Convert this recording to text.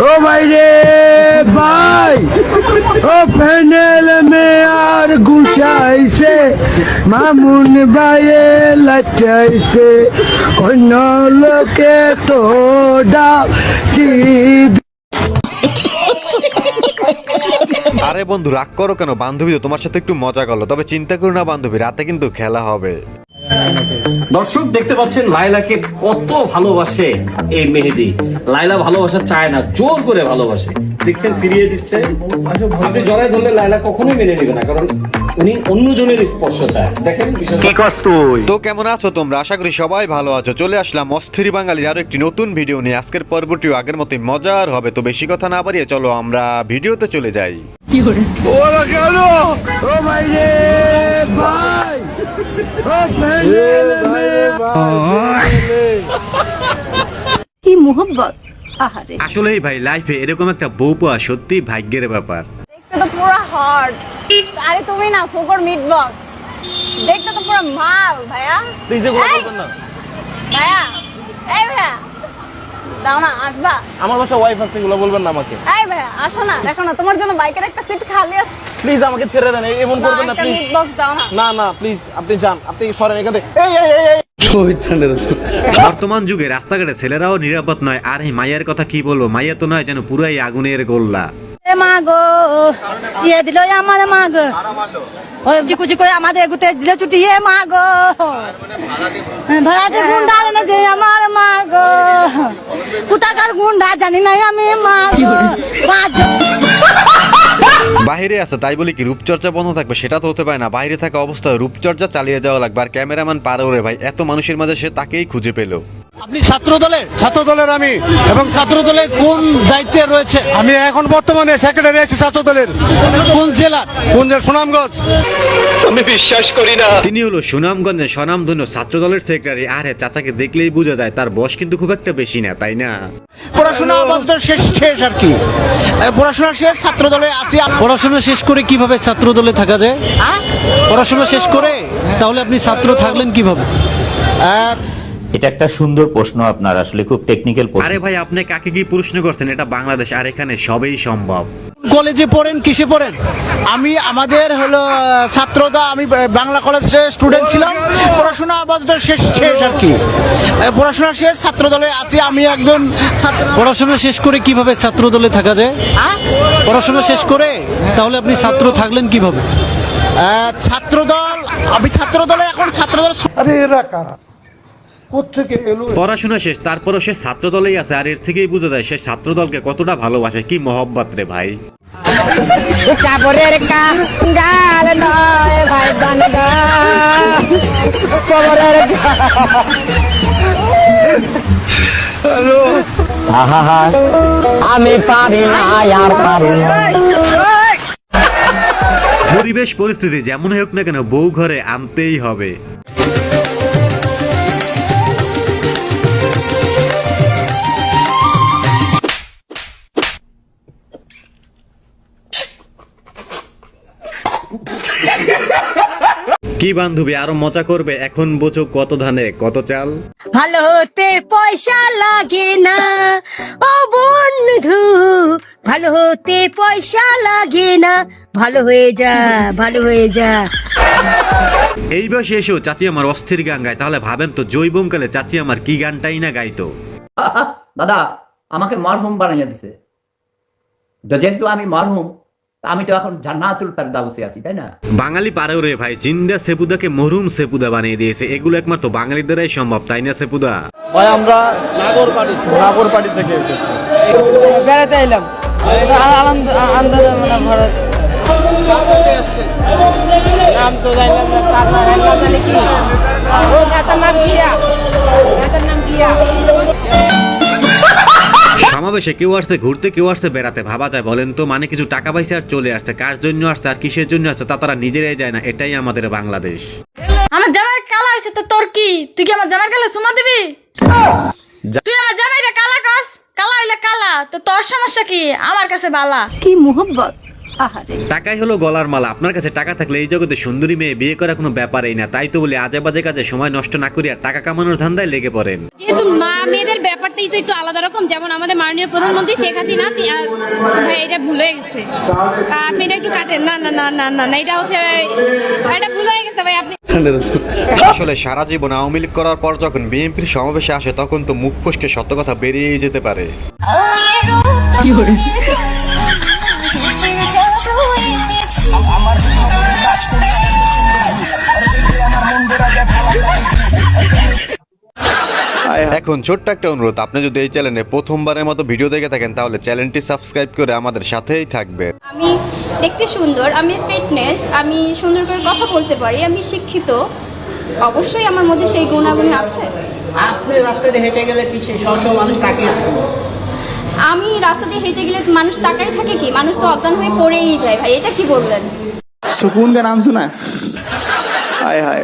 ও ভাই রে ভাই, ও প্যানেল মে আর ঘুষাইছে মামুন ভাইয়ে লাচাইছে অন্য লোকে তো ডাকছি আরে বন্ধু, রাগ করো কেন? বান্ধবী তো তোমার সাথে একটু মজা করল। তবে চিন্তা করো না বান্ধবী, রাতে কিন্তু খেলা হবে। দর্শক দেখতে পাচ্ছেন লাইলাকে কত ভালোবাসে এই মেহেদি। লাইলা ভালোবাসা চায় না জোর করে ভালোবাসে। দেখছেন ফিরিয়ে দিচ্ছে। আপনি জড়াই ধরলে লাইলা কখনোই মেনে নেবে না কারণ উনি অন্যজনের স্পর্শ চায়। দেখেন তো কেমন আছো তোমরা? আশা করি সবাই ভালো আছো। চলে আসলাম অস্থির বাঙালির আরও একটি নতুন ভিডিও নিয়ে। আজকের পর্বটিও আগের মতোই মজার হবে তো বেশি কথা না বাড়িয়ে চলো আমরা ভিডিওতে চলে যাই। ওরা কেন? ও ভাই রে ভাই! ও প্যানেল মে কি মোহব্বত আহারে। আসলেই ভাই লাইফে এরকম একটা বউ পাওয়া সত্যি ভাগ্যের ব্যাপার। দেখতে তো পুরো হট আরে তুমি না ফোকর মিট বক্স দেখতে তো পুরো মাল ভাইয়া। ভাইয়া এই ভাইয়া। দাও না আসবা। আমার বাসা ওয়াইফ আছে এগুলো বলবেন না আমাকে। এই ভাইয়া আসো না দেখো না তোমার জন্য বাইকের একটা সিট খালি আছে। প্লিজ আমাকে ছেড়ে দেন এমন করবেন না প্লিজ মিট বক্স দাও না। না না প্লিজ আপনি যান আপনি সরেন এখান থেকে। এই এই এই বর্তমান যুগে রাস্তাঘাটে ছেলেরাও নিরাপদ নয় আর এই মায়ের কথা কি বলব? মাইয়া তো নয় যেন পুরাই আগুনের গোল্লা। এ মা গো দিয়ে দিল আমার মা গো। ওই চিকুচি করে আমাদের দিলে ভাড়াটে গুন্ডা এনে যে আমার মা গো। কোথাকার গুন্ডা জানি নাই আমি মা বাইরে আছে তাই বলি কি রূপচর্চা বন্ধ থাকবে সেটা তো হতে পারে না। বাইরে থাকা অবস্থায় রূপচর্চা চালিয়ে যাওয়া লাগবে আর ক্যামেরাম্যান পারে ওরে ভাই এত মানুষের মাঝে সে তাকেই খুঁজে পেল। আপনি ছাত্র দলের ছাত্র দলের আমি। এবং ছাত্র দলের কোন দায়িত্বে রয়েছে? আমি এখন বর্তমানে সেক্রেটারি আছি ছাত্র দলের কোন জেলা? কোন যে সুনামগঞ্জ। তিনি হলো সুনামগঞ্জের স্বনামধন্য ছাত্র দলের সেক্রেটারি আরে চাচাকে দেখলেই বোঝা যায় তার বয়স কিন্তু খুব একটা বেশি না তাই না? পড়াশোনা আমাদের শেষ শেষ আর কি। পড়াশোনা শেষ ছাত্র দলে আছি পড়াশোনা শেষ করে কীভাবে ছাত্র দলে থাকা যায়? পড়াশোনা শেষ করে তাহলে আপনি ছাত্র থাকলেন কীভাবে? এটা একটা সুন্দর প্রশ্ন আপনার আসলে খুব টেকনিক্যাল প্রশ্ন। আরে ভাই আপনি কাকে কি প্রশ্ন করছেন? এটা বাংলাদেশ আর এখানে সবই সম্ভব। কলেজে পড়েন কিসে পড়েন? আমি আমাদের হলো ছাত্রদা আমি বাংলা কলেজে স্টুডেন্ট ছিলাম। পড়াশোনা আমাদের শেষ শেষ আর কি। পড়াশোনা শেষ ছাত্র দলে আছি। আমি একজন ছাত্র পড়াশোনা শেষ করে কীভাবে ছাত্র দলে থাকা যায়? পড়াশোনা শেষ করে? তাহলে আপনি ছাত্র থাকলেন কীভাবে? ছাত্র দল আমি ছাত্র দলে এখন ছাত্র দল আরে এরা কোথেকে এলো? পড়াশোনা শেষ তারপরও সে ছাত্র দলেই আছে আর এর থেকেই বোঝা যায় সে ছাত্র দলকে কতটা ভালোবাসে। কি মহব্বত রে ভাই। আমি পারি না আর পারি না। পরিবেশ পরিস্থিতি যেমন হোক না কেন বউ ঘরে আনতেই হবে। কি বান্ধবী আরও মজা করবে? এখন বোঝো কত ধানে কত চাল। ভালো হতে পয়সা লাগে না ও বন্ধু। ভালো হতে পয়সা লাগে না ভালো হয়ে যা ভালো হয়ে যা। এই বয়সে এসেও চাচি আমার অস্থির গান গায়। তাহলে ভাবেন তো জৈবঙ্কালে চাচি আমার কি গানটাই না গাইতো। দাদা আমাকে মরহুম বানাইয়া দিছে। যেহেতু আমি মরহুম আমি তো এখন জান্নাতুল ফেরদাউসে আছি তাই না? বাঙালি পারেও রে ভাই জিন্দা সেপুদাকে মরুম সেপুদা বানিয়ে দিয়েছে। এগুলো একমাত্র বাঙালিদেরাই সম্ভব তাই না সেপুদা? ভাই আমরা নাগর পার্টি নাগর পার্টি থেকে এসেছি। বেড়াতে এলাম। আন্দোলন মানে ভারত। নাম তো জানলাম না কাকা নাম কি ও নেতার নাম কিয়া নেতার নাম কিয়া সমাবেশে কেউ আসছে ঘুরতে কেউ আসছে বেড়াতে। ভাবা যায় বলেন তো মানে কিছু টাকা পয়সা আর চলে আসছে। কার জন্য আসছে আর কিসের জন্য আসছে তা তারা নিজেরাই যায় না এটাই আমাদের বাংলাদেশ। আমার জামাই কালা আছে তো তোর কি? তুই কি আমার জামাই কালা সুমা দিবি? তুই আমার জামাইটা কালা কাস? কালা হইলে কালা তো তোর সমস্যা কি? আমার কাছে বালা। কি মোহব্বত আহারে। টাকাই হলো গলার মালা। আপনার কাছে টাকা থাকলে এই জগতে সুন্দরী মেয়ে বিয়ে করা কোনো ব্যাপারই না। তাই তো বলি আজে বাজে কাজে সময় নষ্ট না করিয়া টাকা কামানোর ধান্দায় লেগে পড়েন। যেহেতু মা মেয়েদের ব্যাপারটাই তো একটু আলাদা রকম যেমন আমাদের মাননীয় প্রধানমন্ত্রী শেখ হাসিনা তি- আহ, ভাই এটা ভুল গেছে। আহ, আপনি এটা একটু কাটেন। না না না না না না এটা হচ্ছে এটা ভুল হয়ে গেছে ভাই আপনি আসলে সারা জীবন আওয়ামী লীগ করার পর যখন বিএনপির সমাবেশে আসে তখন তো মুখ ফসকে সত্য কথা বেরিয়ে যেতে পারে। এখন ছোট্ট একটা অনুরোধ আপনি যদি এই চ্যানেলে প্রথমবারের মতো ভিডিও দেখে থাকেন তাহলে চ্যানেলটি সাবস্ক্রাইব করে আমাদের সাথেই থাকবেন আমি দেখতে সুন্দর আমি ফিটনেস আমি সুন্দর করে কথা বলতে পারি আমি শিক্ষিত অবশ্যই আমার মধ্যে সেই গুণাগুণ আছে আপনি রাস্তাতে হেঁটে গেলে পিছিয়ে সহ মানুষ তাকিয়ে আমি রাস্তা দিয়ে হেঁটে গেলে মানুষ তাকাই থাকে কি মানুষ তো অজ্ঞান হয়ে পড়েই যায় ভাই এটা কি বললেন सुकून का नाम सुना है हाय हाय